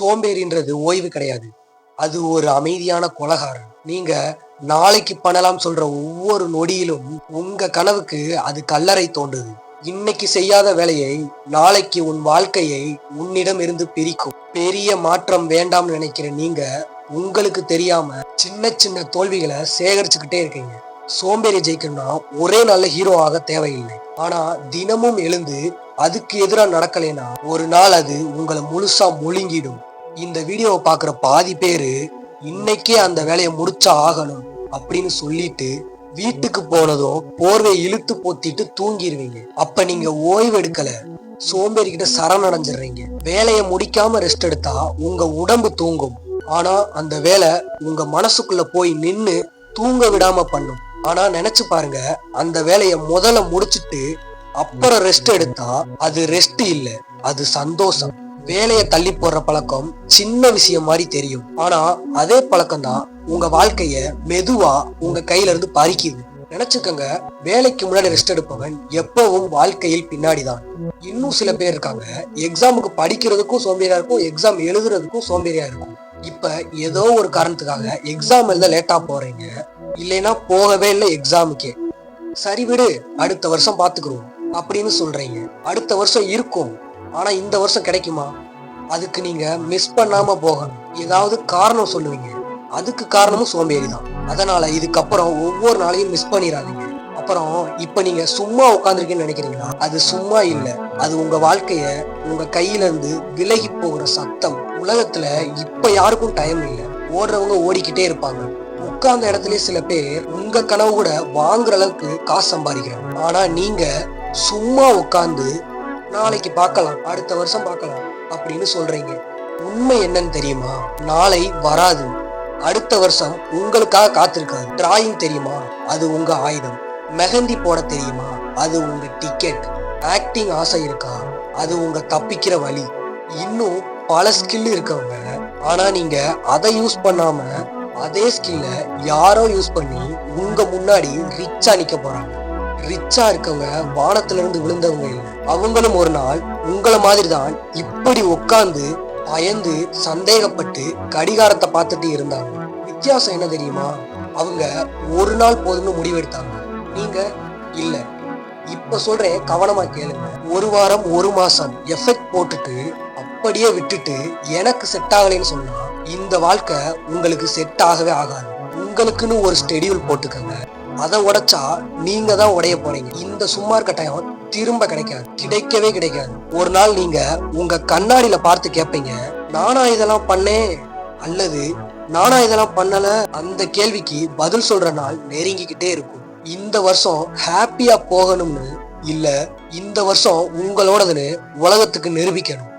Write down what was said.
சோம்பேறின்றது ஓய்வு கிடையாது. அது ஒரு அமைதியான கொலகாரன் நீங்க நாளைக்கு பண்ணலாம் சொல்ற ஒவ்வொரு நொடியிலும் உங்க கனவுக்கு அது கல்லறை தோண்டுது இன்னைக்கு செய்யாத வேலையை நாளைக்கு உன் வாழ்க்கையை உன்னிடம் இருந்து பிரிக்கும். பெரிய மாற்றம் வேண்டாம் நினைக்கிற நீங்க உங்களுக்கு தெரியாம சின்ன சின்ன தோல்விகளை சேகரிச்சுக்கிட்டே இருக்கீங்க. சோம்பேறி ஜெயிக்கணும்னா ஒரே நல்ல ஹீரோ ஆக தேவையில்லை. ஆனா தினமும் எழுந்து அதுக்கு எதிராக நடக்கலைன்னா ஒரு நாள் அது உங்களை முழுசா முழுங்கிடும். இந்த வீடியோவை பார்க்குற பாதி பேரு இன்னைக்கே அந்த வேலையை முடிச்சா ஆகணும் அப்படின்னு சொல்லிட்டு வீட்டுக்கு போனதும் போர்வை இழுத்து போத்திட்டு தூங்கிடுவீங்க அப்ப நீங்க ஓய்வு எடுக்கல. சோம்பேறி கிட்ட சரணடைஞ்சிடுறீங்க வேலையை முடிக்காம ரெஸ்ட் எடுத்தா உங்க உடம்பு தூங்கும். ஆனா அந்த வேலை உங்க மனசுக்குள்ள போய் நின்னு தூங்க விடாம பண்ணும். ஆனா நினைச்சு பாருங்க அந்த வேலையை முதல்ல முடிச்சிட்டு அப்புறம் ரெஸ்ட் எடுத்தா அது ரெஸ்ட் இல்ல அது சந்தோஷம். வேலையை தள்ளி போடுற பழக்கம் சின்ன விஷயம் மாதிரி தெரியும். ஆனா அதே பழக்கம் தான் உங்க வாழ்க்கைய மெதுவா உங்க கையில இருந்து பறிக்குது. நினைச்சுக்கங்க வேலைக்கு முன்னாடி ரெஸ்ட் எடுப்பவன் எப்பவும் வாழ்க்கையில் பின்னாடி தான் இன்னும் சில பேர் இருக்காங்க எக்ஸாமுக்கு படிக்கிறதுக்கும் சோம்பேறியா இருக்கும் எக்ஸாம் எழுதுறதுக்கும் சோம்பேறியா இருக்கும். இப்ப ஏதோ ஒரு காரணத்துக்காக எக்ஸாம் எழுத லேட்டா போறீங்க இல்லைன்னா போகவே இல்லை எக்ஸாமுக்கே சரி விடு அடுத்த வருஷம் பாத்துக்கிறோம் அப்படின்னு சொல்றீங்க. அடுத்த வருஷம் இருக்கும். ஆனா இந்த வருஷம் கிடைக்குமா? அதுக்கு நீங்க மிஸ் பண்ணாம போகணும். ஏதாவது காரணம் சொல்லுவீங்க. அதுக்கு காரணமும் சோம்பேறி தான். அதனால இதுக்கப்புறம் ஒவ்வொரு நாளையும் மிஸ் பண்ணிடாதீங்க அப்புறம் இப்ப நீங்க சும்மா உட்காந்துருக்கீங்கன்னு நினைக்கிறீங்களா? அது சும்மா இல்ல. அது உங்க வாழ்க்கைய உங்க கையில இருந்து விலகி போகிற சத்தம். உலகத்துல இப்ப யாருக்கும் டைம் இல்ல. ஓடுறவங்க ஓடிக்கிட்டே இருப்பாங்க. உட்கார்ந்த இடத்துல சில பேர் உங்க கனவு கூட வாங்குற அளவுக்கு காசு சம்பாதிக்கிறாங்க. ஆனா நீங்க சும்மா உட்காந்து நாளைக்கு பார்க்கலாம் அடுத்த வருஷம் பார்க்கலாம் அப்படின்னு சொல்றீங்க. உண்மை என்னன்னு தெரியுமா? நாளை வராது. அடுத்த வருஷம் உங்களுக்காக காத்திருக்காது டிராயிங் தெரியுமா? அது உங்க ஆயுதம். மெஹந்தி போட தெரியுமா? அது உங்க டிக்கெட் ஆக்டிங் ஆசை இருக்கா? அது உங்க தப்பிக்கிற வழி. இன்னும் பல ஸ்கில் இருக்கவங்க. ஆனா நீங்க அதை யூஸ் பண்ணாம அதே ஸ்கில்ல யாரோ யூஸ் பண்ணி உங்க முன்னாடி ரிச்சா நிக்க போறாங்க. ரிச்சா இருக்கவங்க வானத்துல இருந்து விழுந்தவங்க அவங்களும் ஒரு நாள் உங்களை மாதிரி தான் இப்படி உட்கார்ந்து பயந்து சந்தேகப்பட்டு கடிகாரத்தை பார்த்துட்டு இருந்தாங்க. வித்தியாசம் என்ன தெரியுமா? அவங்க ஒரு நாள் போதும்னு முடிவெடுத்தாங்க. நீங்க இல்ல. இப்ப சொல்றேன் கவனமா கேளுங்க. ஒரு வாரம் ஒரு மாசம் எஃபெக்ட் போட்டுட்டு அப்படியே விட்டுட்டு எனக்கு செட் ஆகலைன்னு சொன்னா இந்த வாழ்க்கை உங்களுக்கு செட் ஆகவே ஆகாது. உங்களுக்குன்னு ஒரு ஸ்டெடியூல் போட்டுக்கங்க. அதை உடைச்சா நீங்க தான் உடைய போறீங்க. இந்த சும்மா இருக்க டைம் திரும்ப கிடைக்காது. கிடைக்கவே கிடைக்காது. ஒரு நாள் நீங்க உங்க கண்ணாடியில பார்த்து கேட்பீங்க நானா இதெல்லாம் பண்ணேன். அல்லது நானா இதெல்லாம் பண்ணல. அந்த கேள்விக்கு பதில் சொல்ற நாள் நெருங்கிக்கிட்டே இருக்கும். இந்த வருஷம் ஹாப்பியா போகணும்னு இல்ல இந்த வருஷம் உங்களோடதுன்னு உலகத்துக்கு நிரூபிக்கணும்.